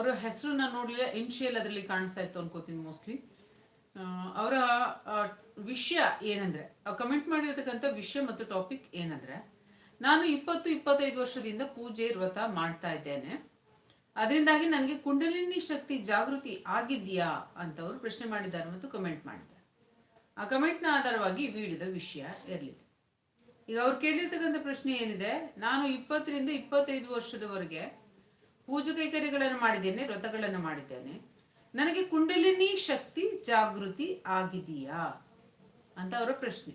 ಅವರ ಹೆಸರನ್ನ ನಾನು ನೋಡಲಿಲ್ಲ ಇನ್ಶಿಯಲ್ ಅದರಲ್ಲಿ ಕಾಣಿಸ್ತಾ ಇತ್ತು ಅನ್ಕೋತೀನಿ ಮೋಸ್ಟ್ಲಿ ಅವರ ವಿಷಯ ಏನಂದ್ರೆ ಕಮೆಂಟ್ ಮಾಡಿರತಕ್ಕಂಥ ವಿಷಯ ಮತ್ತು ಟಾಪಿಕ್ ಏನಂದ್ರೆ, ನಾನು ಇಪ್ಪತ್ತು ಇಪ್ಪತ್ತೈದು ವರ್ಷದಿಂದ ಪೂಜೆ, ವ್ರತ ಮಾಡ್ತಾ ಇದ್ದೇನೆ. ಅದರಿಂದಾಗಿ ನನಗೆ ಕುಂಡಲಿನಿ ಶಕ್ತಿ ಜಾಗೃತಿ ಆಗಿದೆಯಾ ಅಂತ ಅವರು ಪ್ರಶ್ನೆ ಮಾಡಿದ್ದಾರೆ ಮತ್ತು ಕಮೆಂಟ್ ಮಾಡಿದ್ದಾರೆ. ಆ ಕಮೆಂಟ್ನ ಆಧಾರವಾಗಿ ವಿಡಿಯೋದ ವಿಷಯ ಇರಲಿದೆ. ಈಗ ಅವ್ರು ಕೇಳಿರ್ತಕ್ಕಂಥ ಪ್ರಶ್ನೆ ಏನಿದೆ, ನಾನು ಇಪ್ಪತ್ತರಿಂದ ಇಪ್ಪತ್ತೈದು ವರ್ಷದವರೆಗೆ ಪೂಜೆ ಕೈಕರ್ಯಗಳನ್ನು ಮಾಡಿದ್ದೇನೆ, ವ್ರತಗಳನ್ನು ಮಾಡಿದ್ದೇನೆ. ನನಗೆ ಕುಂಡಲಿನಿ ಶಕ್ತಿ ಜಾಗೃತಿ ಆಗಿದೆಯಾ? ಅಂತ ಅವರ ಪ್ರಶ್ನೆ.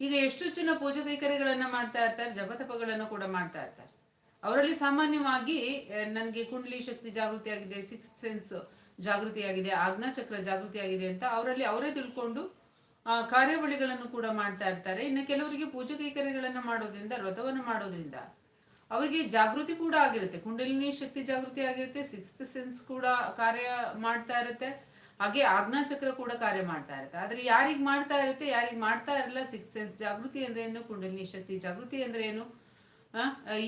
ಈಗ ಎಷ್ಟು ಜನ ಪೂಜೆ ಕೈಕರ್ಯಗಳನ್ನ ಮಾಡ್ತಾ ಇರ್ತಾರೆ, ಜಪತಪಗಳನ್ನು ಕೂಡ ಮಾಡ್ತಾ ಇರ್ತಾರೆ. ಅವರಲ್ಲಿ ಸಾಮಾನ್ಯವಾಗಿ ನನಗೆ ಕುಂಡಲಿ ಶಕ್ತಿ ಜಾಗೃತಿ ಆಗಿದೆ ಸಿಕ್ಸ್ ಸೆನ್ಸ್ ಜಾಗೃತಿ ಆಗಿದೆ ಆಜ್ಞಾಚಕ್ರ ಜಾಗೃತಿ ಆಗಿದೆ ಅಂತ ಅವರಲ್ಲಿ ಅವರೇ ತಿಳ್ಕೊಂಡು ಕಾರ್ಯಾವಳಿಗಳನ್ನು ಕೂಡ ಮಾಡ್ತಾ ಇರ್ತಾರೆ. ಇನ್ನು ಕೆಲವರಿಗೆ ಪೂಜೆ ಕೈಕರ್ಯಗಳನ್ನು ಮಾಡೋದ್ರಿಂದ, ವ್ರತವನ್ನು ಮಾಡೋದ್ರಿಂದ ಅವರಿಗೆ ಜಾಗೃತಿ ಕೂಡ ಆಗಿರುತ್ತೆ. ಕುಂಡಲಿನಿ ಶಕ್ತಿ ಜಾಗೃತಿ ಆಗಿರುತ್ತೆ. ಸಿಕ್ಸ್ತ್ ಸೆನ್ಸ್ ಕೂಡ ಕಾರ್ಯ ಮಾಡ್ತಾ ಇರುತ್ತೆ. ಹಾಗೆ ಆಜ್ಞಾಚಕ್ರ ಕೂಡ ಕಾರ್ಯ ಮಾಡ್ತಾ ಇರುತ್ತೆ. ಆದ್ರೆ ಯಾರಿಗೆ ಮಾಡ್ತಾ ಇರುತ್ತೆ, ಯಾರಿಗೆ ಮಾಡ್ತಾ ಇರಲ್ಲ ಸಿಕ್ಸ್ ಸೆನ್ಸ್ ಜಾಗೃತಿ ಅಂದ್ರೆ ಏನು, ಕುಂಡಲಿನಿ ಶಕ್ತಿ ಜಾಗೃತಿ ಅಂದ್ರೆ ಏನು?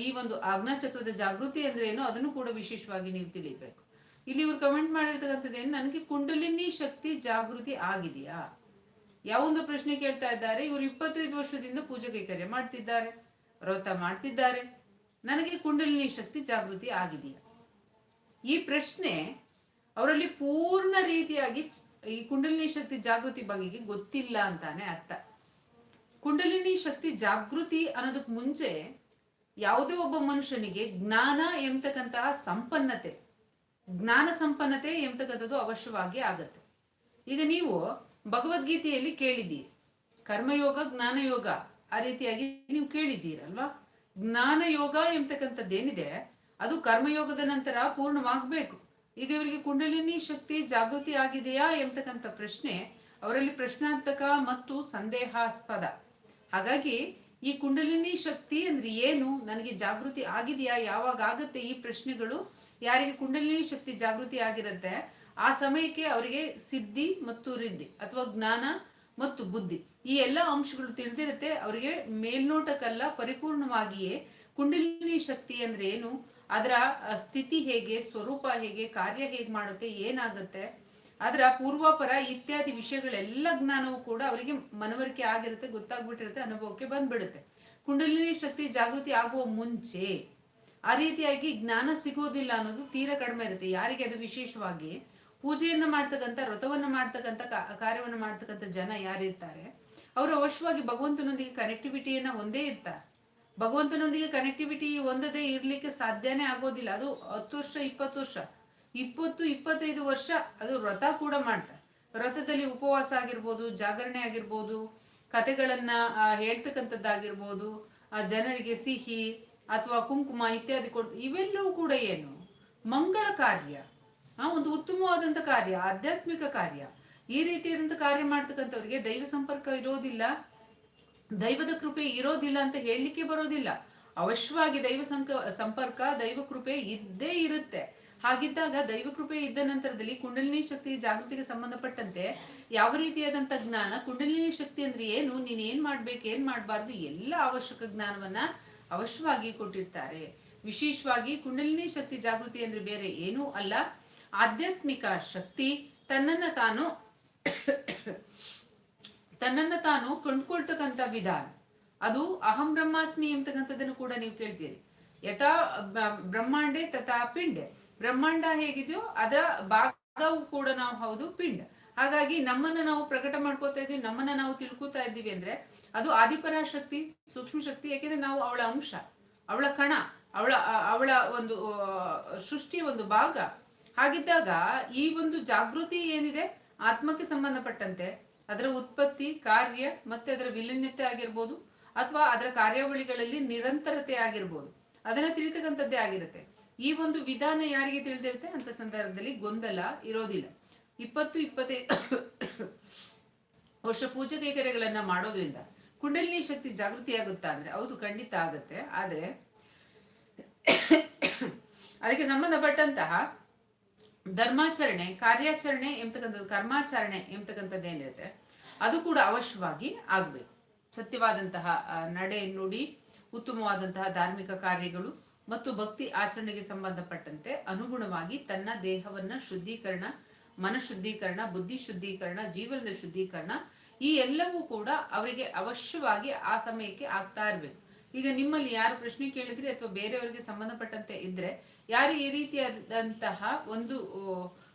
ಈ ಒಂದು ಆಜ್ಞಾಚಕ್ರದ ಜಾಗೃತಿ ಅಂದ್ರೆ ಏನು? ಅದನ್ನು ಕೂಡ ವಿಶೇಷವಾಗಿ ನೀವು ತಿಳಿಬೇಕು. ಇಲ್ಲಿ ಇವ್ರು ಕಮೆಂಟ್ ಮಾಡಿರ್ತಕ್ಕಂಥದ್ದು ಏನು? ನನಗೆ ಕುಂಡಲಿನಿ ಶಕ್ತಿ ಜಾಗೃತಿ ಆಗಿದೆಯಾ? ಯಾವೊಂದು ಪ್ರಶ್ನೆ ಕೇಳ್ತಾ ಇದ್ದಾರೆ. ಇವರು ಇಪ್ಪತ್ತೈದು ವರ್ಷದಿಂದ ಪೂಜೆ ಕೈಕರ್ಯ ಮಾಡ್ತಿದ್ದಾರೆ. ವ್ರತ ಮಾಡ್ತಿದ್ದಾರೆ. ನನಗೆ ಕುಂಡಲಿನಿ ಶಕ್ತಿ ಜಾಗೃತಿ ಆಗಿದೆಯಾ? ಈ ಪ್ರಶ್ನೆ ಅವರಲ್ಲಿ ಪೂರ್ಣ ರೀತಿಯಾಗಿ ಈ ಕುಂಡಲಿನಿ ಶಕ್ತಿ ಜಾಗೃತಿ ಬಗೆಗೆ ಗೊತ್ತಿಲ್ಲ ಅಂತಾನೆ ಅರ್ಥ. ಕುಂಡಲಿನಿ ಶಕ್ತಿ ಜಾಗೃತಿ ಅನ್ನೋದಕ್ಕೆ ಮುಂಚೆ ಯಾವುದೇ ಒಬ್ಬ ಮನುಷ್ಯನಿಗೆ ಜ್ಞಾನ ಎಂಬತಕ್ಕಂತಹ ಸಂಪನ್ನತೆ, ಜ್ಞಾನ ಸಂಪನ್ನತೆ ಎಂಬತಕ್ಕಂಥದ್ದು ಅವಶ್ಯವಾಗಿ ಆಗತ್ತೆ. ಈಗ ನೀವು ಭಗವದ್ಗೀತೆಯಲ್ಲಿ ಕೇಳಿದ್ದೀರಿ. ಕರ್ಮಯೋಗ, ಜ್ಞಾನಯೋಗ ಆ ರೀತಿಯಾಗಿ ನೀವು ಕೇಳಿದ್ದೀರಲ್ವಾ? ಜ್ಞಾನ ಯೋಗ ಎಂಬತಕ್ಕಂಥದ್ದೇನಿದೆ, ಅದು ಕರ್ಮಯೋಗದ ನಂತರ ಪೂರ್ಣವಾಗಬೇಕು. ಈಗ ಇವರಿಗೆ ಕುಂಡಲಿನಿ ಶಕ್ತಿ ಜಾಗೃತಿ ಆಗಿದೆಯಾ ಎಂಬತಕ್ಕಂಥ ಪ್ರಶ್ನೆ ಅವರಲ್ಲಿ ಪ್ರಶ್ನಾರ್ಥಕ ಮತ್ತು ಸಂದೇಹಾಸ್ಪದ. ಹಾಗಾಗಿ ಈ ಕುಂಡಲಿನಿ ಶಕ್ತಿ ಅಂದ್ರೆ ಏನು, ನನಗೆ ಜಾಗೃತಿ ಆಗಿದೆಯಾ, ಯಾವಾಗ ಆಗುತ್ತೆ ಈ ಪ್ರಶ್ನೆಗಳು, ಯಾರಿಗೆ ಕುಂಡಲಿನಿ ಶಕ್ತಿ ಜಾಗೃತಿ ಆಗಿರುತ್ತೆ, ಆ ಸಮಯಕ್ಕೆ ಅವರಿಗೆ ಸಿದ್ಧಿ ಮತ್ತು ರಿದ್ಧಿ ಅಥವಾ ಜ್ಞಾನ ಮತ್ತು ಬುದ್ಧಿ. ಈ ಎಲ್ಲ ಅಂಶಗಳು ತಿಳಿದಿರುತ್ತೆ. ಅವರಿಗೆ ಮೇಲ್ನೋಟಕ್ಕಲ್ಲ, ಪರಿಪೂರ್ಣವಾಗಿಯೇ ಕುಂಡಲಿನಿ ಶಕ್ತಿ ಅಂದ್ರೆ ಏನು? ಅದರ ಸ್ಥಿತಿ ಹೇಗೆ, ಸ್ವರೂಪ ಹೇಗೆ, ಕಾರ್ಯ ಹೇಗೆ ಮಾಡುತ್ತೆ, ಏನಾಗುತ್ತೆ? ಅದರ ಪೂರ್ವಾಪರ ಇತ್ಯಾದಿ ವಿಷಯಗಳೆಲ್ಲ ಜ್ಞಾನವೂ ಕೂಡ ಅವರಿಗೆ ಮನವರಿಕೆ ಆಗಿರುತ್ತೆ, ಗೊತ್ತಾಗ್ಬಿಟ್ಟಿರುತ್ತೆ, ಅನುಭವಕ್ಕೆ ಬಂದ್ಬಿಡುತ್ತೆ. ಕುಂಡಲಿನಿ ಶಕ್ತಿ ಜಾಗೃತಿ ಆಗುವ ಮುಂಚೆ ಆ ರೀತಿಯಾಗಿ ಜ್ಞಾನ ಸಿಗೋದಿಲ್ಲ ಅನ್ನೋದು ತೀರಾ ಕಡಿಮೆ ಇರುತ್ತೆ. ಯಾರಿಗೆ ಅದು ವಿಶೇಷವಾಗಿ? ಪೂಜೆಯನ್ನ ಮಾಡ್ತಕ್ಕಂಥ ವ್ರತವನ್ನು ಮಾಡ್ತಕ್ಕಂಥ ಕಾರ್ಯವನ್ನು ಮಾಡ್ತಕ್ಕಂಥ ಜನ ಯಾರಿರ್ತಾರೆ ಅವರು ಅವಶ್ಯವಾಗಿ ಭಗವಂತನೊಂದಿಗೆ ಕನೆಕ್ಟಿವಿಟಿಯನ್ನ ಒಂದೇ ಇರ್ತಾರೆ. ಭಗವಂತನೊಂದಿಗೆ ಕನೆಕ್ಟಿವಿಟಿ ಹೊಂದದೇ ಇರ್ಲಿಕ್ಕೆ ಸಾಧ್ಯನೇ ಆಗೋದಿಲ್ಲ. ಅದು ಹತ್ತು ವರ್ಷ ಇಪ್ಪತ್ತು ವರ್ಷ. ಇಪ್ಪತ್ತು ಇಪ್ಪತ್ತೈದು ವರ್ಷ ಅದು ವ್ರತ ಕೂಡ ಮಾಡ್ತಾರೆ. ವ್ರತದಲ್ಲಿ ಉಪವಾಸ ಆಗಿರ್ಬೋದು ಜಾಗರಣೆ ಆಗಿರ್ಬೋದು ಕಥೆಗಳನ್ನು ಹೇಳ್ತಕ್ಕಂಥದ್ದಾಗಿರ್ಬೋದು ಆ, ಜನರಿಗೆ ಸಿಹಿ ಅಥವಾ ಕುಂಕುಮ ಇತ್ಯಾದಿ ಕೊಡ್ ಇವೆಲ್ಲವೂ ಕೂಡ ಏನು? ಮಂಗಳ ಕಾರ್ಯ. ಆ ಒಂದು ಉತ್ತಮವಾದಂತ ಕಾರ್ಯ, ಆಧ್ಯಾತ್ಮಿಕ ಕಾರ್ಯ. ಈ ರೀತಿಯಾದಂಥ ಕಾರ್ಯ ಮಾಡ್ತಕ್ಕಂಥವ್ರಿಗೆ ದೈವ ಸಂಪರ್ಕ ಇರೋದಿಲ್ಲ. ದೈವದ ಕೃಪೆ ಇರೋದಿಲ್ಲ ಅಂತ ಹೇಳಲಿಕ್ಕೆ ಬರೋದಿಲ್ಲ. ಅವಶ್ಯವಾಗಿ ದೈವ ಸಂಕ, ಸಂಪರ್ಕ, ದೈವ ಕೃಪೆ ಇದ್ದೇ ಇರುತ್ತೆ. ಹಾಗಿದ್ದಾಗ ದೈವ ಕೃಪೆ ಇದ್ದ ನಂತರದಲ್ಲಿ ಕುಂಡಲಿನಿ ಶಕ್ತಿ ಜಾಗೃತಿಗೆ ಸಂಬಂಧಪಟ್ಟಂತೆ ಯಾವ ರೀತಿಯಾದಂಥ ಜ್ಞಾನ, ಕುಂಡಲಿನಿ ಶಕ್ತಿ ಅಂದ್ರೆ ಏನು ನೀನ್ ಏನ್ ಮಾಡ್ಬೇಕು, ಏನ್ ಮಾಡಬಾರ್ದು, ಎಲ್ಲ ಅವಶ್ಯಕ ಜ್ಞಾನವನ್ನ ಅವಶ್ಯವಾಗಿ ಕೊಟ್ಟಿರ್ತಾರೆ. ವಿಶೇಷವಾಗಿ ಕುಂಡಲಿನಿ ಶಕ್ತಿ ಜಾಗೃತಿ ಅಂದ್ರೆ ಬೇರೆ ಏನೂ ಅಲ್ಲ. ಆಧ್ಯಾತ್ಮಿಕ ಶಕ್ತಿ ತನ್ನನ್ನು ತಾನು ತನ್ನನ್ನು ತಾನು ಕೊಂಡ್ಕೊಳ್ತಕ್ಕಂಥ ವಿಧಾನ. ಅದು ಅಹಂ ಬ್ರಹ್ಮಾಸ್ಮಿ ಎಂಬತಕ್ಕಂಥದ್ದನ್ನು ಕೂಡ ನೀವು ಕೇಳ್ತೀರಿ. ಯಥಾ ಬ್ರಹ್ಮಾಂಡೆ ತಥಾ ಪಿಂಡೆ. ಬ್ರಹ್ಮಾಂಡ ಹೇಗಿದೆಯೋ ಅದರ ಭಾಗವು ಕೂಡ ನಾವು ಹೌದು ಪಿಂಡ. ಹಾಗಾಗಿ ನಮ್ಮನ್ನ ನಾವು ಪ್ರಕಟ ಮಾಡ್ಕೋತಾ ಇದೀವಿ ನಮ್ಮನ್ನ ನಾವು ತಿಳ್ಕೊತಾ ಇದ್ದೀವಿ ಅಂದ್ರೆ ಅದು ಆದಿಪರಾಶಕ್ತಿ, ಸೂಕ್ಷ್ಮ ಶಕ್ತಿ, ಯಾಕೆಂದ್ರೆ ನಾವು ಅವಳ ಅಂಶ, ಅವಳ ಕಣ, ಅವಳ ಅವಳ ಒಂದು ಸೃಷ್ಟಿಯ ಒಂದು ಭಾಗ. ಹಾಗಿದ್ದಾಗ ಈ ಒಂದು ಜಾಗೃತಿ ಏನಿದೆ? ಆತ್ಮಕ್ಕೆ ಸಂಬಂಧಪಟ್ಟಂತೆ ಅದರ ಉತ್ಪತ್ತಿ, ಕಾರ್ಯ ಮತ್ತೆ ಅದರ ವಿಲೀನತೆ ಆಗಿರ್ಬೋದು ಅಥವಾ ಅದರ ಕಾರ್ಯಾವಳಿಗಳಲ್ಲಿ ನಿರಂತರತೆ ಆಗಿರ್ಬೋದು. ಅದನ್ನ ತಿಳಿತಕ್ಕಂಥದ್ದೇ ಆಗಿರುತ್ತೆ. ಈ ಒಂದು ವಿಧಾನ ಯಾರಿಗೆ ತಿಳಿದಿರುತ್ತೆ? ಅಂತ ಸಂದರ್ಭದಲ್ಲಿ ಗೊಂದಲ ಇರೋದಿಲ್ಲ. ಇಪ್ಪತ್ತು ಇಪ್ಪತ್ತೈದು ವರ್ಷ ಪೂಜೆ ಕೈಕರ್ಯಗಳನ್ನ ಮಾಡೋದ್ರಿಂದ ಕುಂಡಲಿನಿ ಶಕ್ತಿ ಜಾಗೃತಿ ಆಗುತ್ತಾ ಅಂದ್ರೆ ಹೌದು, ಖಂಡಿತ ಆಗುತ್ತೆ. ಆದ್ರೆ, ಅದಕ್ಕೆ ಸಂಬಂಧಪಟ್ಟಂತಹ ಧರ್ಮಾಚರಣೆ, ಕಾರ್ಯಾಚರಣೆ ಎಂಬತಕ್ಕಂಥದ್ದು, ಕರ್ಮಾಚರಣೆ ಎಂಬತಕ್ಕಂಥದ್ದು ಏನಿರುತ್ತೆ, ಅದು ಕೂಡ ಅವಶ್ಯವಾಗಿ ಆಗಬೇಕು. ಸತ್ಯವಾದಂತಹ ನಡೆ ನುಡಿ, ಉತ್ತಮವಾದಂತಹ ಧಾರ್ಮಿಕ ಕಾರ್ಯಗಳು ಮತ್ತು ಭಕ್ತಿ ಆಚರಣೆಗೆ ಸಂಬಂಧಪಟ್ಟಂತೆ ಅನುಗುಣವಾಗಿ ತನ್ನ ದೇಹವನ್ನ ಶುದ್ಧೀಕರಣ, ಮನಶುದ್ಧೀಕರಣ, ಬುದ್ಧಿ ಶುದ್ಧೀಕರಣ, ಜೀವನದ ಶುದ್ಧೀಕರಣ ಈ ಎಲ್ಲವೂ ಕೂಡ ಅವರಿಗೆ ಅವಶ್ಯವಾಗಿ ಆ ಸಮಯಕ್ಕೆ ಆಗ್ತಾ ಇರಬೇಕು. ಈಗ ನಿಮ್ಮಲ್ಲಿ ಯಾರು ಪ್ರಶ್ನೆ ಕೇಳಿದ್ರಿ ಅಥವಾ ಬೇರೆಯವರಿಗೆ ಸಂಬಂಧಪಟ್ಟಂತೆ ಇದ್ರೆ, ಯಾರು ಈ ರೀತಿಯಾದಂತಹ ಒಂದು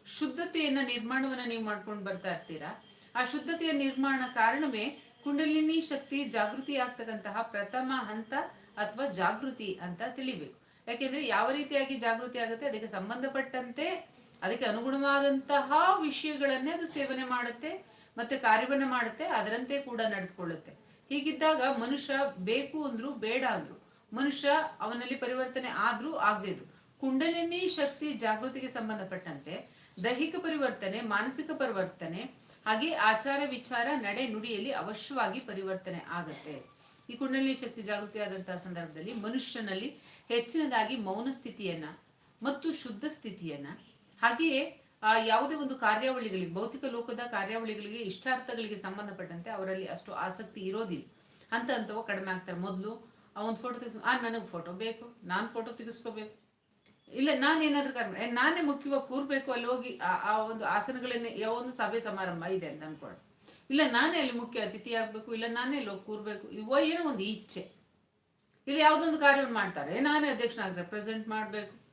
ಶುದ್ಧತೆಯನ್ನ ನಿರ್ಮಾಣವನ್ನ ನೀವು ಮಾಡ್ಕೊಂಡು ಬರ್ತಾ ಇರ್ತೀರಾ? ಆ ಶುದ್ಧತೆಯ ನಿರ್ಮಾಣ ಕಾರಣವೇ ಕುಂಡಲಿನಿ ಶಕ್ತಿ ಜಾಗೃತಿ ಆಗ್ತಕ್ಕಂತಹ ಪ್ರಥಮ ಹಂತ ಅಥವಾ ಜಾಗೃತಿ ಅಂತ ತಿಳಿಬೇಕು. ಯಾಕೆಂದ್ರೆ ಯಾವ ರೀತಿಯಾಗಿ ಜಾಗೃತಿ ಆಗುತ್ತೆ? ಅದಕ್ಕೆ ಸಂಬಂಧಪಟ್ಟಂತೆ, ಅದಕ್ಕೆ ಅನುಗುಣವಾದಂತಹ ವಿಷಯಗಳನ್ನೇ ಅದು ಸೇವನೆ ಮಾಡುತ್ತೆ, ಮತ್ತೆ ಕಾರ್ಯವನ್ನ ಮಾಡುತ್ತೆ, ಅದರಂತೆ ಕೂಡ ನಡೆದುಕೊಳ್ಳುತ್ತೆ. ಹೀಗಿದ್ದಾಗ ಮನುಷ್ಯ ಬೇಕು ಅಂದ್ರು ಬೇಡ ಅಂದ್ರು. ಮನುಷ್ಯ ಅವನಲ್ಲಿ ಪರಿವರ್ತನೆ ಆದ್ರೂ ಆಗದಿದ್ರು ಕುಂಡಲಿನಿ ಶಕ್ತಿ ಜಾಗೃತಿಗೆ ಸಂಬಂಧಪಟ್ಟಂತೆ ದೈಹಿಕ ಪರಿವರ್ತನೆ, ಮಾನಸಿಕ ಪರಿವರ್ತನೆ, ಹಾಗೆ ಆಚಾರ ವಿಚಾರ, ನಡೆ ನುಡಿಯಲ್ಲಿ ಅವಶ್ಯವಾಗಿ ಪರಿವರ್ತನೆ ಆಗತ್ತೆ. ಈ ಕುಂಡಲಿನಿ ಶಕ್ತಿ ಜಾಗೃತಿ ಆದಂತಹ ಸಂದರ್ಭದಲ್ಲಿ ಮನುಷ್ಯನಲ್ಲಿ ಹೆಚ್ಚಿನದಾಗಿ ಮೌನ ಸ್ಥಿತಿಯನ್ನ ಮತ್ತು ಶುದ್ಧ ಸ್ಥಿತಿಯನ್ನ, ಹಾಗೆಯೇ ಆ, ಯಾವುದೇ ಒಂದು ಕಾರ್ಯಾವಳಿಗಳಿಗೆ, ಭೌತಿಕ ಲೋಕದ ಕಾರ್ಯಾವಳಿಗಳಿಗೆ ಇಷ್ಟಾರ್ಥಗಳಿಗೆ ಸಂಬಂಧಪಟ್ಟಂತೆ ಅವರಲ್ಲಿ ಅಷ್ಟು ಆಸಕ್ತಿ ಇರೋದಿಲ್ಲ. ಅಂತ ಅಂತವ ಕಡಿಮೆ ಆಗ್ತಾರೆ. ಮೊದಲು ಆ ಒಂದು ಫೋಟೋ ತೆಗಿಸ್, ಆ, ನನಗೆ ಫೋಟೋ ಬೇಕು, ನಾನು ಫೋಟೋ ತೆಗಿಸ್ಕೋಬೇಕು. ಇಲ್ಲ, ನಾನು ಏನಾದ್ರೂ ಕರ್ಮ ನಾನೇ ಮುಖ್ಯವಾಗಿ ಕೂರ್ಬೇಕು, ಅಲ್ಲಿ ಹೋಗಿ ಆ- ಒಂದು ಆಸನಗಳನ್ನೇ ಯಾವ ಒಂದು ಸಭೆ ಸಮಾರಂಭ ಇದೆ ಅಂತ ಅನ್ಕೊಳ್ಳಿ ಇಲ್ಲ, ನಾನೇ ಅಲ್ಲಿ ಮುಖ್ಯ ಅತಿಥಿ ಆಗ್ಬೇಕು, ಇಲ್ಲ, ನಾನೇ ಅಲ್ಲಿ ಹೋಗಿ ಕೂರ್ಬೇಕು, ಇವ ಏನೋ ಒಂದು ಇಚ್ಛೆ. ಇಲ್ಲಿ ಯಾವುದೊಂದು ಕಾರ್ಯವನ್ನು ಮಾಡ್ತಾರೆ. ನಾನೇ ಅಧ್ಯಕ್ಷನಾಗಿ ರೆಪ್ರೆಸೆಂಟ್ ಮಾಡಬೇಕು.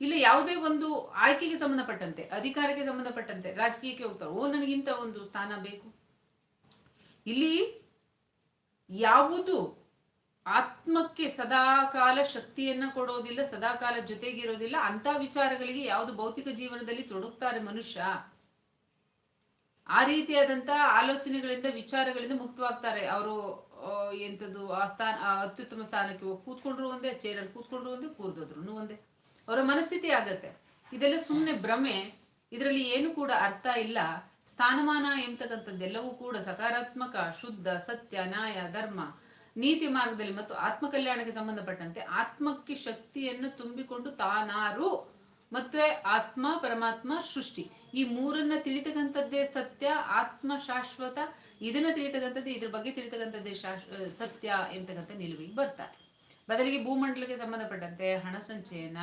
ಇಲ್ಲ, ಯಾವುದೇ ಒಂದು ಆಯ್ಕೆಗೆ ಸಂಬಂಧಪಟ್ಟಂತೆ, ಅಧಿಕಾರಕ್ಕೆ ಸಂಬಂಧಪಟ್ಟಂತೆ, ರಾಜಕೀಯಕ್ಕೆ ಹೋಗ್ತಾರೆ, ಓ ನನಗಿಂತ ಒಂದು ಸ್ಥಾನ ಬೇಕು. ಇಲ್ಲಿ ಯಾವುದು ಆತ್ಮಕ್ಕೆ ಸದಾಕಾಲ ಶಕ್ತಿಯನ್ನ ಕೊಡೋದಿಲ್ಲ, ಸದಾಕಾಲ ಜೊತೆಗಿರೋದಿಲ್ಲ ಅಂತ ವಿಚಾರಗಳಿಗೆ ಯಾವುದು ಭೌತಿಕ ಜೀವನದಲ್ಲಿ ತೊಡಗ್ತಾರೆ ಮನುಷ್ಯ, ಆ ರೀತಿಯಾದಂತ ಆಲೋಚನೆಗಳಿಂದ, ವಿಚಾರಗಳಿಂದ ಮುಕ್ತವಾಗ್ತಾರೆ. ಅವರು ಎಂಥದ್ದು, ಆ ಸ್ಥಾನ ಅತ್ಯುತ್ತಮ ಸ್ಥಾನಕ್ಕೆ ಹೋಗಿ ಕೂತ್ಕೊಂಡ್ರು ಒಂದೇ, ಚೇರಲ್ಲಿ ಕೂತ್ಕೊಂಡ್ರು ಒಂದೇ ಕೂರ್ದೋದ್ರು ಒಂದೇ. ಅವರ ಮನಸ್ಥಿತಿ ಆಗತ್ತೆ. ಇದೆಲ್ಲ ಸುಮ್ಮನೆ ಭ್ರಮೆ, ಇದರಲ್ಲಿ ಏನು ಕೂಡ ಅರ್ಥ ಇಲ್ಲ. ಸ್ಥಾನಮಾನ ಎಂಬತಕ್ಕಂಥದ್ದೆಲ್ಲವೂ ಕೂಡ ಸಕಾರಾತ್ಮಕ, ಶುದ್ಧ, ಸತ್ಯ, ನ್ಯಾಯ, ಧರ್ಮ, ನೀತಿ ಮಾರ್ಗದಲ್ಲಿ ಮತ್ತು ಆತ್ಮಕಲ್ಯಾಣಕ್ಕೆ ಸಂಬಂಧಪಟ್ಟಂತೆ ಆತ್ಮಕ್ಕೆ ಶಕ್ತಿಯನ್ನು ತುಂಬಿಕೊಂಡು ತಾನಾರು ಮತ್ತೆ ಆತ್ಮ, ಪರಮಾತ್ಮ, ಸೃಷ್ಟಿ. ಈ ಮೂರನ್ನ ತಿಳಿತಕ್ಕಂಥದ್ದೇ ಸತ್ಯ, ಆತ್ಮ ಶಾಶ್ವತ. ಇದನ್ನ ತಿಳಿತಕ್ಕಂಥದ್ದೇ, ಇದ್ರ ಬಗ್ಗೆ ತಿಳಿತಕ್ಕಂಥದ್ದೇ ಶಾಶ್ ಸತ್ಯ ಎಂತಕ್ಕಂಥ ನಿಲುವಿಗೆ ಬರ್ತಾರೆ. ಬದಲಿಗೆ ಭೂಮಂಡಲಕ್ಕೆ ಸಂಬಂಧಪಟ್ಟಂತೆ ಹಣ ಸಂಚಯನ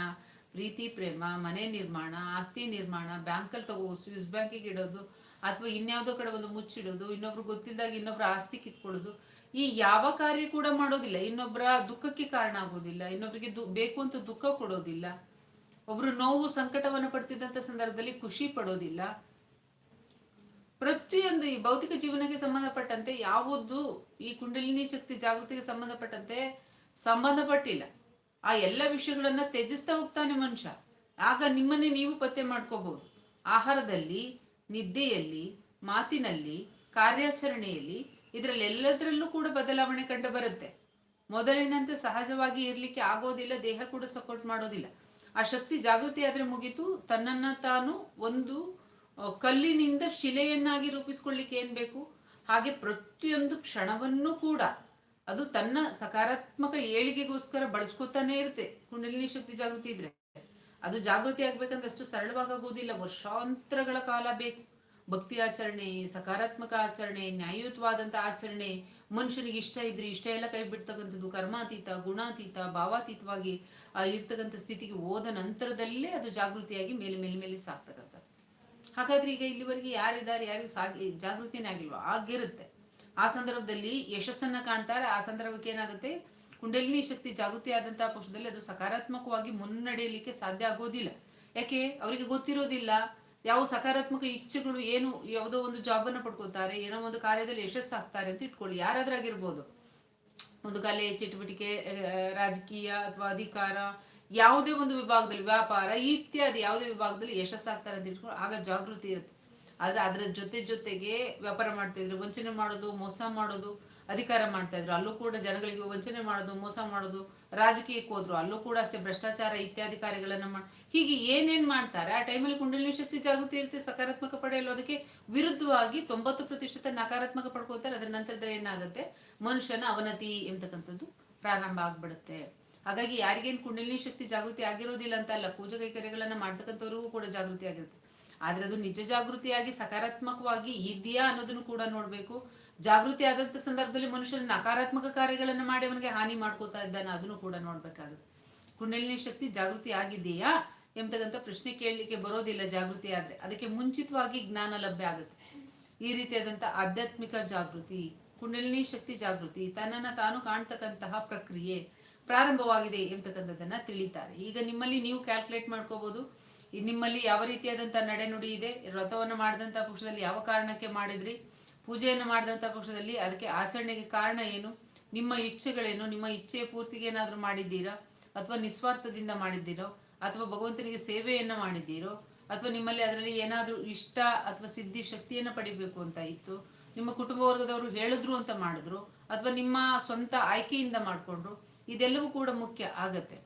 ಪ್ರೀತಿ, ಪ್ರೇಮ, ಮನೆ ನಿರ್ಮಾಣ, ಆಸ್ತಿ ನಿರ್ಮಾಣ, ಬ್ಯಾಂಕಲ್ಲಿ ತಗೋ ಸ್ವಿಸ್ ಬ್ಯಾಂಕಿಗೆ ಇಡೋದು, ಅಥವಾ ಇನ್ಯಾವುದೋ ಕಡೆ ಒಂದು ಮುಚ್ಚಿಡೋದು, ಇನ್ನೊಬ್ರು ಗೊತ್ತಿಲ್ಲದಾಗ ಇನ್ನೊಬ್ರ ಆಸ್ತಿ ಕಿತ್ಕೊಳ್ಳೋದು, ಈ ಯಾವ ಕಾರ್ಯ ಕೂಡ ಮಾಡೋದಿಲ್ಲ. ಇನ್ನೊಬ್ಬರ ದುಃಖಕ್ಕೆ ಕಾರಣ ಆಗೋದಿಲ್ಲ. ಇನ್ನೊಬ್ರಿಗೆ ದು, ಬೇಕು ಅಂತ ದುಃಖ ಕೊಡೋದಿಲ್ಲ. ಒಬ್ರು ನೋವು, ಸಂಕಟವನ್ನು ಪಡ್ತಿದ್ದಂಥ ಸಂದರ್ಭದಲ್ಲಿ ಖುಷಿ ಪಡೋದಿಲ್ಲ. ಪ್ರತಿಯೊಂದು ಈ ಭೌತಿಕ ಜೀವನಕ್ಕೆ ಸಂಬಂಧಪಟ್ಟಂತೆ ಯಾವುದು ಈ ಕುಂಡಲಿನಿ ಶಕ್ತಿ ಜಾಗೃತಿಗೆ ಸಂಬಂಧಪಟ್ಟಂತೆ ಸಂಬಂಧಪಟ್ಟಿಲ್ಲ. ಆ ಎಲ್ಲ ವಿಷಯಗಳನ್ನ ತ್ಯಜಿಸ್ತಾ ಹೋಗ್ತಾನೆ ಮನುಷ್ಯ. ಆಗ ನಿಮ್ಮನ್ನೇ ನೀವು ಪತ್ತೆ ಮಾಡ್ಕೋಬಹುದು. ಆಹಾರದಲ್ಲಿ, ನಿದ್ದೆಯಲ್ಲಿ, ಮಾತಿನಲ್ಲಿ, ಕಾರ್ಯಾಚರಣೆಯಲ್ಲಿ ಇದರಲ್ಲಿ ಎಲ್ಲದರಲ್ಲೂ ಕೂಡ ಬದಲಾವಣೆ ಕಂಡು ಬರುತ್ತೆ. ಮೊದಲಿನಂತೆ ಸಹಜವಾಗಿ ಇರ್ಲಿಕ್ಕೆ ಆಗೋದಿಲ್ಲ, ದೇಹ ಕೂಡ ಸಪೋರ್ಟ್ ಮಾಡೋದಿಲ್ಲ. ಆ ಶಕ್ತಿ ಜಾಗೃತಿ ಆದ್ರೆ ಮುಗೀತು, ತನ್ನನ್ನ ತಾನು ಒಂದು ಕಲ್ಲಿನಿಂದ ಶಿಲೆಯನ್ನಾಗಿ ರೂಪಿಸ್ಕೊಳ್ಳಿಕ್ಕೆ ಏನು ಬೇಕು? ಹಾಗೆ ಪ್ರತಿಯೊಂದು ಕ್ಷಣವನ್ನೂ ಕೂಡ ಅದು ತನ್ನ ಸಕಾರಾತ್ಮಕ ಏಳಿಗೆಗೋಸ್ಕರ ಬಳಸ್ಕೊತಾನೆ ಇರುತ್ತೆ. ಕುಂಡಲಿನಿ ಶಕ್ತಿ ಜಾಗೃತಿ ಇದ್ರೆ. ಅದು ಜಾಗೃತಿ ಆಗ್ಬೇಕಂದ್ರೆ ಅಷ್ಟು ಸರಳವಾಗೋದಿಲ್ಲ ವರ್ಷಾಂತರಗಳ ಕಾಲ ಬೇಕು. ಭಕ್ತಿ ಆಚರಣೆ, ಸಕಾರಾತ್ಮಕ ಆಚರಣೆ ನ್ಯಾಯಯುತವಾದಂತ ಆಚರಣೆ, ಮನುಷ್ಯನಿಗೆ ಇಷ್ಟ ಇದ್ರೆ ಇಷ್ಟ ಎಲ್ಲ ಕೈ ಬಿಡ್ತಕ್ಕಂಥದ್ದು ಕರ್ಮಾತೀತ, ಗುಣಾತೀತ, ಭಾವಾತೀತವಾಗಿ ಇರ್ತಕ್ಕಂಥ ಸ್ಥಿತಿಗೆ ಹೋದ ನಂತರದಲ್ಲೇ ಅದು ಜಾಗೃತಿಯಾಗಿ ಮೇಲೆ ಮೇಲೆ ಮೇಲೆ ಸಾಕ್ತಕ್ಕಂಥದ್ದು. ಹಾಗಾದ್ರೆ ಈಗ ಇಲ್ಲಿವರೆಗೆ ಯಾರಿದ್ದಾರೆ? ಯಾರಿಗೂ ಸಾಗಿ, ಜಾಗೃತಿನೇ ಆಗಿಲ್ವಾ? ಆಗಿರುತ್ತೆ. ಆ ಸಂದರ್ಭದಲ್ಲಿ ಯಶಸ್ಸನ್ನ ಕಾಣ್ತಾರೆ. ಆ ಸಂದರ್ಭಕ್ಕೆ ಏನಾಗುತ್ತೆ? ಕುಂಡಲಿನಿ ಶಕ್ತಿ ಜಾಗೃತಿ ಆದಂತಹ ಪುರುಷದಲ್ಲಿ ಅದು ಸಕಾರಾತ್ಮಕವಾಗಿ ಮುನ್ನಡೆಯಲಿಕ್ಕೆ ಸಾಧ್ಯ ಆಗೋದಿಲ್ಲ. ಯಾಕೆ? ಅವರಿಗೆ ಗೊತ್ತಿರೋದಿಲ್ಲ. ಯಾವ ಸಕಾರಾತ್ಮಕ ಇಚ್ಛೆಗಳು ಏನು ಯಾವುದೋ ಒಂದು ಜಾಬನ್ನು ಪಡ್ಕೋತಾರೆ ಏನೋ ಒಂದು ಕಾರ್ಯದಲ್ಲಿ ಯಶಸ್ಸು ಆಗ್ತಾರೆ ಅಂತ ಇಟ್ಕೊಳ್ಳಿ. ಯಾರಾದ್ರಾಗಿರ್ಬೋದು ಒಂದು ಕಲೆ, ಚಟುವಟಿಕೆ ರಾಜಕೀಯ ಅಥವಾ ಅಧಿಕಾರ, ಯಾವುದೇ ಒಂದು ವಿಭಾಗದಲ್ಲಿ ವ್ಯಾಪಾರ ಇತ್ಯಾದಿ ಯಾವುದೇ ವಿಭಾಗದಲ್ಲಿ ಯಶಸ್ಸಾಗ್ತಾರೆ ಅಂತ ಇಟ್ಕೊಂಡು ಆಗ ಜಾಗೃತಿ ಇರುತ್ತೆ. ಆದ್ರೆ ಅದರ ಜೊತೆ ಜೊತೆಗೆ ವ್ಯಾಪಾರ ಮಾಡ್ತಾ ಇದ್ರು, ವಂಚನೆ ಮಾಡೋದು, ಮೋಸ ಮಾಡೋದು, ಅಧಿಕಾರ ಮಾಡ್ತಾ ಇದ್ರು. ಅಲ್ಲೂ ಕೂಡ ಜನಗಳಿಗೆ ವಂಚನೆ ಮಾಡೋದು, ಮೋಸ ಮಾಡೋದು, ರಾಜಕೀಯಕ್ಕೆ ಹೋದ್ರು. ಅಲ್ಲೂ ಕೂಡ ಅಷ್ಟೇ ಭ್ರಷ್ಟಾಚಾರ ಇತ್ಯಾದಿ ಕಾರ್ಯಗಳನ್ನ ಮಾಡಿ ಹೀಗೆ ಏನೇನ್ ಮಾಡ್ತಾರೆ, ಆ ಟೈಮಲ್ಲಿ ಕುಂಡಲಿನಿ ಶಕ್ತಿ ಜಾಗೃತಿ ಇರುತ್ತೆ, ಸಕಾರಾತ್ಮಕ ಪಡೆಯಲು ಅದಕ್ಕೆ? ವಿರುದ್ಧವಾಗಿ ತೊಂಬತ್ತು ಪ್ರತಿಶತ ನಕಾರಾತ್ಮಕ ಪಡ್ಕೋತಾರೆ ಅದರ ನಂತರದಲ್ಲಿ ಏನಾಗುತ್ತೆ? ಮನುಷ್ಯನ ಅವನತಿ ಎಂತಕ್ಕಂಥದ್ದು ಪ್ರಾರಂಭ ಆಗ್ಬಿಡುತ್ತೆ. ಹಾಗಾಗಿ ಯಾರಿಗೇನು ಕುಂಡಲಿನಿ ಶಕ್ತಿ ಜಾಗೃತಿ ಆಗಿರೋದಿಲ್ಲ ಅಂತ ಅಲ್ಲ, ಪೂಜೆ ಕೈಕರ್ಯಗಳನ್ನ ಮಾಡ್ತಕ್ಕಂಥವ್ರಿಗೂ ಕೂಡ ಜಾಗೃತಿ ಆಗಿರುತ್ತೆ. ಆದ್ರೆ ಅದು ನಿಜ ಜಾಗೃತಿಯಾಗಿ ಸಕಾರಾತ್ಮಕವಾಗಿ ಇದೆಯಾ ಅನ್ನೋದನ್ನು ಕೂಡ ನೋಡ್ಬೇಕು. ಜಾಗೃತಿ ಆದಂತ ಸಂದರ್ಭದಲ್ಲಿ ಮನುಷ್ಯನ ನಕಾರಾತ್ಮಕ ಕಾರ್ಯಗಳನ್ನು ಮಾಡಿ ಅವನಿಗೆ ಹಾನಿ ಮಾಡ್ಕೋತಾ ಇದ್ದಾನೆ, ಅದನ್ನು ಕೂಡ ನೋಡಬೇಕಾಗುತ್ತೆ. ಕುಂಡಲಿನಿ ಶಕ್ತಿ ಜಾಗೃತಿ ಆಗಿದೆಯಾ ಎಂಬತಕ್ಕಂಥ ಪ್ರಶ್ನೆ ಕೇಳಲಿಕ್ಕೆ ಬರೋದಿಲ್ಲ ಜಾಗೃತಿ ಆದ್ರೆ. ಅದಕ್ಕೆ ಮುಂಚಿತವಾಗಿ ಜ್ಞಾನ ಲಭ್ಯ ಆಗುತ್ತೆ. ಈ ರೀತಿಯಾದಂಥ ಆಧ್ಯಾತ್ಮಿಕ ಜಾಗೃತಿ, ಕುಂಡಲಿನಿ ಶಕ್ತಿ ಜಾಗೃತಿ ತನ್ನನ್ನು ತಾನು ಕಾಣ್ತಕ್ಕಂತಹ ಪ್ರಕ್ರಿಯೆ. ಪ್ರಾರಂಭವಾಗಿದೆ ಎಂತಕ್ಕಂಥದ್ದನ್ನ ತಿಳಿತಾರೆ ಈಗ ನಿಮ್ಮಲ್ಲಿ ನೀವು ಕ್ಯಾಲ್ಕುಲೇಟ್ ಮಾಡ್ಕೋಬಹುದು ಈ ನಿಮ್ಮಲ್ಲಿ ಯಾವ ರೀತಿಯಾದಂಥ ನಡೆನುಡಿ ಇದೆ ವ್ರತವನ್ನು ಮಾಡಿದಂಥ ಪಕ್ಷದಲ್ಲಿ ಯಾವ ಕಾರಣಕ್ಕೆ ಮಾಡಿದ್ರಿ, ಪೂಜೆಯನ್ನು ಮಾಡಿದಂಥ ಪಕ್ಷದಲ್ಲಿ ಅದಕ್ಕೆ ಆಚರಣೆಗೆ ಕಾರಣ ಏನು, ನಿಮ್ಮ ಇಚ್ಛೆಗಳೇನು, ನಿಮ್ಮ ಇಚ್ಛೆಯ ಪೂರ್ತಿಗೆ ಏನಾದರೂ ಮಾಡಿದ್ದೀರಾ, ಅಥವಾ ನಿಸ್ವಾರ್ಥದಿಂದ ಮಾಡಿದ್ದೀರೋ, ಅಥವಾ ಭಗವಂತನಿಗೆ ಸೇವೆಯನ್ನು ಮಾಡಿದ್ದೀರೋ, ಅಥವಾ ನಿಮ್ಮಲ್ಲಿ ಅದರಲ್ಲಿ ಏನಾದರೂ ಇಷ್ಟ ಅಥವಾ ಸಿದ್ಧಿ ಶಕ್ತಿಯನ್ನು ಪಡಿಬೇಕು ಅಂತ ಇತ್ತು, ನಿಮ್ಮ ಕುಟುಂಬ ವರ್ಗದವರು ಹೇಳಿದ್ರು ಅಂತ ಮಾಡಿದ್ರು, ಅಥವಾ ನಿಮ್ಮ ಸ್ವಂತ ಆಯ್ಕೆಯಿಂದ ಮಾಡಿಕೊಂಡ್ರು ಇದೆಲ್ಲವೂ ಕೂಡ ಮುಖ್ಯ ಆಗತ್ತೆ.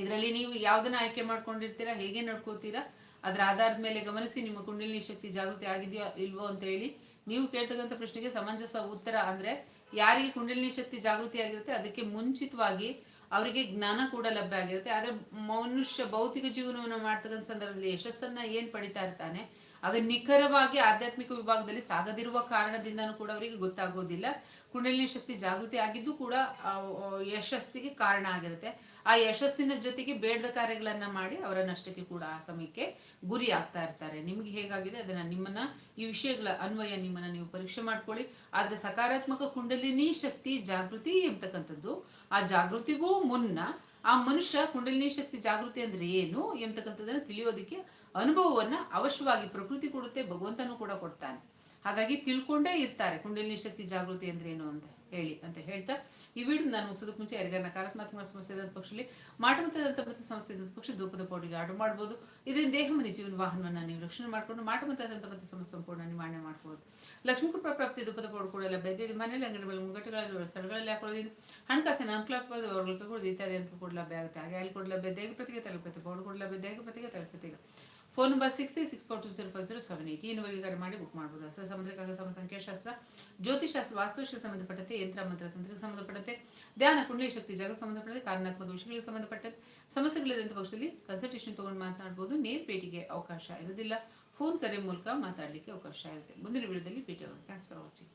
ಇದರಲ್ಲಿ ನೀವು ಯಾವುದನ್ನ ಆಯ್ಕೆ ಮಾಡ್ಕೊಂಡಿರ್ತೀರಾ, ಹೇಗೆ ನಡ್ಕೋತೀರಾ, ಅದರ ಆಧಾರದ ಮೇಲೆ ಗಮನಿಸಿ ನಿಮ್ಮ ಕುಂಡಲಿನಿ ಶಕ್ತಿ ಜಾಗೃತಿ ಆಗಿದೆಯೋ, ಇಲ್ವೋ ಅಂತ ಹೇಳಿ ನೀವು ಕೇಳ್ತಕ್ಕಂಥ ಪ್ರಶ್ನೆಗೆ ಸಮಂಜಸ ಉತ್ತರ ಅಂದ್ರೆ ಯಾರಿಗೆ ಕುಂಡಲಿನಿ ಶಕ್ತಿ ಜಾಗೃತಿ ಆಗಿರುತ್ತೆ, ಅದಕ್ಕೆ ಮುಂಚಿತವಾಗಿ ಅವರಿಗೆ ಜ್ಞಾನ ಕೂಡ ಲಭ್ಯ ಆಗಿರುತ್ತೆ. ಆದರೆ ಮನುಷ್ಯ ಭೌತಿಕ ಜೀವನವನ್ನು ಮಾಡ್ತಕ್ಕಂಥ ಸಂದರ್ಭದಲ್ಲಿ ಯಶಸ್ಸನ್ನ ಏನ್ ಪಡಿತಾ ಇರ್ತಾನೆ ಆಗ ನಿಖರವಾಗಿ ಆಧ್ಯಾತ್ಮಿಕ ವಿಭಾಗದಲ್ಲಿ ಸಾಗದಿರುವ ಕಾರಣದಿಂದನೂ ಕೂಡ ಅವರಿಗೆ ಗೊತ್ತಾಗೋದಿಲ್ಲ. ಕುಂಡಲಿನಿ ಶಕ್ತಿ ಜಾಗೃತಿ ಆಗಿದ್ದು ಕೂಡ ಯಶಸ್ಸಿಗೆ ಕಾರಣ ಆಗಿರುತ್ತೆ. ಆ ಯಶಸ್ಸಿನ ಜೊತೆಗೆ ಬೇಡದ ಕಾರ್ಯಗಳನ್ನ ಮಾಡಿ ಅವರ ನಷ್ಟಕ್ಕೆ ಕೂಡ ಆ ಸಮಯಕ್ಕೆ ಗುರಿ ಆಗ್ತಾ ಇರ್ತಾರೆ. ನಿಮ್ಗೆ ಹೇಗಾಗಿದೆ? ಅದನ್ನ ನಿಮ್ಮನ್ನ, ಈ ವಿಷಯಗಳ ಅನ್ವಯ ನಿಮ್ಮನ್ನ ನೀವು ಪರೀಕ್ಷೆ ಮಾಡ್ಕೊಳ್ಳಿ. ಆದ್ರೆ ಸಕಾರಾತ್ಮಕ ಕುಂಡಲಿನಿ ಶಕ್ತಿ ಜಾಗೃತಿ ಎಂಬತಕ್ಕಂಥದ್ದು, ಆ ಜಾಗೃತಿಗೂ ಮುನ್ನ ಆ ಮನುಷ್ಯ ಕುಂಡಲಿನಿ ಶಕ್ತಿ ಜಾಗೃತಿ ಅಂದ್ರೆ ಏನು ಎಂತಕ್ಕಂಥದ್ದನ್ನು ತಿಳಿಯೋದಕ್ಕೆ ಅನುಭವವನ್ನ ಅವಶ್ಯವಾಗಿ ಪ್ರಕೃತಿ ಕೊಡುತ್ತೆ, ಭಗವಂತನೂ ಕೂಡ ಕೊಡ್ತಾನೆ. ಹಾಗಾಗಿ ತಿಳ್ಕೊಂಡೇ ಇರ್ತಾರೆ ಕುಂಡಲಿನಿ ಶಕ್ತಿ ಜಾಗೃತಿ ಅಂದ್ರೆ ಏನು ಅಂತ. ಹೇಳಿ ಅಂತ ಹೇಳ್ತಾ, ಈ ವಿಡಿಯೋ ನಾನು ಮುಗಿಸೋದಕ್ಕೆ ಮುಂಚೆ ಯಾರಿಗಾರ ನಕಾರಾತ್ಮಕ ಸಮಸ್ಯೆ ಇದ್ದಂಥ ಪಕ್ಷದಲ್ಲಿ ಮಾಟ ಮತ್ತು ಮತ್ತೆ ಸಮಸ್ಯೆ ಇದ್ದಂಥ ಪಕ್ಷ ಧೂಪದ ಪೌಡಿಗೆ ಆರ್ಡರ್ ಮಾಡ್ಬೋದು. ಇದರಿಂದ ದೇಹ ಮನೆ ಜೀವನ ವಾಹನವನ್ನು ನೀವು ರಕ್ಷಣೆ ಮಾಡ್ಕೊಂಡು ಮಾಟ ಮತ್ತು ಮತ್ತೆ ಸಮಸ್ಯೆ ಸಂಪೂರ್ಣ ನಿವಾರಣೆ ಮಾಡ್ಬೋದು. ಲಕ್ಷ್ಮೀ ಕೃಪಾ ಪ್ರಾಪ್ತಿ ಧೂಪದ ಪೌಡರ್ ಕೂಡ ಲಭ್ಯ ಇದೆ. ಮನೆಯಲ್ಲಿ ಅಂಗಡಿಗಳು ಮುಗಟ್ಟುಗಳಲ್ಲಿ ಸ್ಥಳಗಳಲ್ಲಿ ಹಾಕೊಳ್ಳೋದ್ರಿಂದ ಹಣಕಾಸಿನ ಅನುಕೂಲವಾದ ಕೂಡ ಇತ್ಯಾದಿ ಅನುಕೂಲ ಕೂಡ ಲಭ್ಯ ಆಗುತ್ತೆ. ಹಾಗೆ ಅಲ್ಲಿ ಕೂಡ ಲಭ್ಯ ದೇಹ ಪ್ರತಿಗೆ ತಲುಪುತ್ತೆ ಪೌಡರ್ ಕೂಡ ಲಭ್ಯ ದೇಹ ಪ್ರತಿಗೆ ತಲುಪುತ್ತೆ phone number six three six four two zero five zero seven eight ಈ ನಂಬರ್ಗೆ ಕರೆ ಮಾಡಿ ಬುಕ್ ಮಾಡ್ಬೋದು? ಸರ್, ಸಮುದ್ರಕ್ಕಾಗ ಸಮ ಸಂಖ್ಯಾಶಾಸ್ತ್ರ ಜ್ಯೋತಿಷಾಸ್ತ್ರ ಸಂಬಂಧಪಟ್ಟಂತೆ ಯಂತ್ರ, ಮಂತ್ರ ತಂತ್ರಕ್ಕೆ ಸಂಬಂಧಪಟ್ಟಂತೆ, ಧ್ಯಾನ, ಕುಂಡಲಿ ಶಕ್ತಿ ಜಗತ್ ಸಂಬಂಧಪಟ್ಟಂತೆ, ಕಾರಣಾತ್ಮಕ ವಿಷಯಗಳಿಗೆ ಸಂಬಂಧಪಟ್ಟಂತೆ ಸಮಸ್ಯೆಗಳಿದಂಥ ಪಕ್ಷದಲ್ಲಿ ಕನ್ಸಲ್ಟೇಷನ್ ತೊಗೊಂಡು ಮಾತನಾಡ್ಬೋದು. ನೇರ ಭೇಟಿಗೆ ಅವಕಾಶ ಇರೋದಿಲ್ಲ ಫೋನ್ ಕರೆ ಮೂಲಕ ಮಾತಾಡಲಿಕ್ಕೆ ಅವಕಾಶ ಇರುತ್ತೆ. ಮುಂದಿನ ವಿಡಿಯೋದಲ್ಲಿ ಭೇಟಿ ಆಗೋಣ ಥ್ಯಾಂಕ್ಸ್ ಫಾರ್ ವಾಚಿಂಗ್